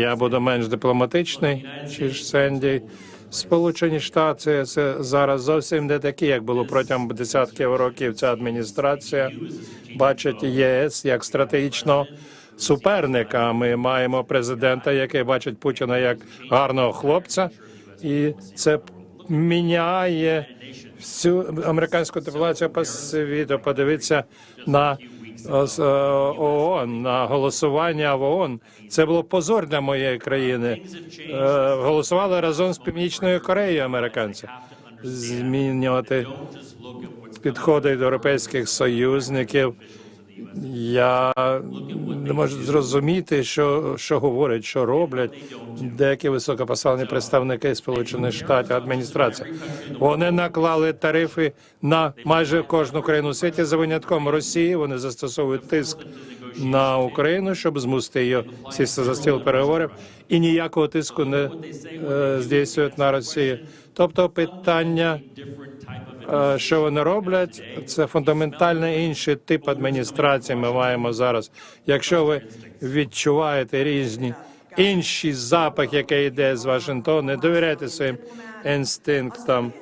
Я буду менш дипломатичний, ніж Сенді. Сполучені Штати зараз зовсім не такі, як було протягом десятків років. Ця адміністрація бачить ЄС як стратегічного суперника. Ми маємо президента, який бачить Путіна як гарного хлопця, і це міняє всю американську дипломатію по світу. Подивіться на ос- е, ООН, на голосування в ООН. Це було позор для моєї країни. Е, Голосували разом з Північною Кореєю американці. Змінювати підходи до європейських союзників. Я не можу зрозуміти, що, що говорять, що роблять деякі високопоставлені представники Сполучених Штатів адміністрації. Вони наклали тарифи на майже кожну країну світі за винятком Росії. Вони застосовують тиск на Україну, щоб змусити її сісти за стіл переговорів, і ніякого тиску не е, здійснюють на Росію. Тобто питання що вони роблять, це фундаментально інший тип адміністрації. Ми маємо зараз. Якщо ви відчуваєте різні інші запах, який йде з Вашингтону, не довіряйте своїм інстинктам.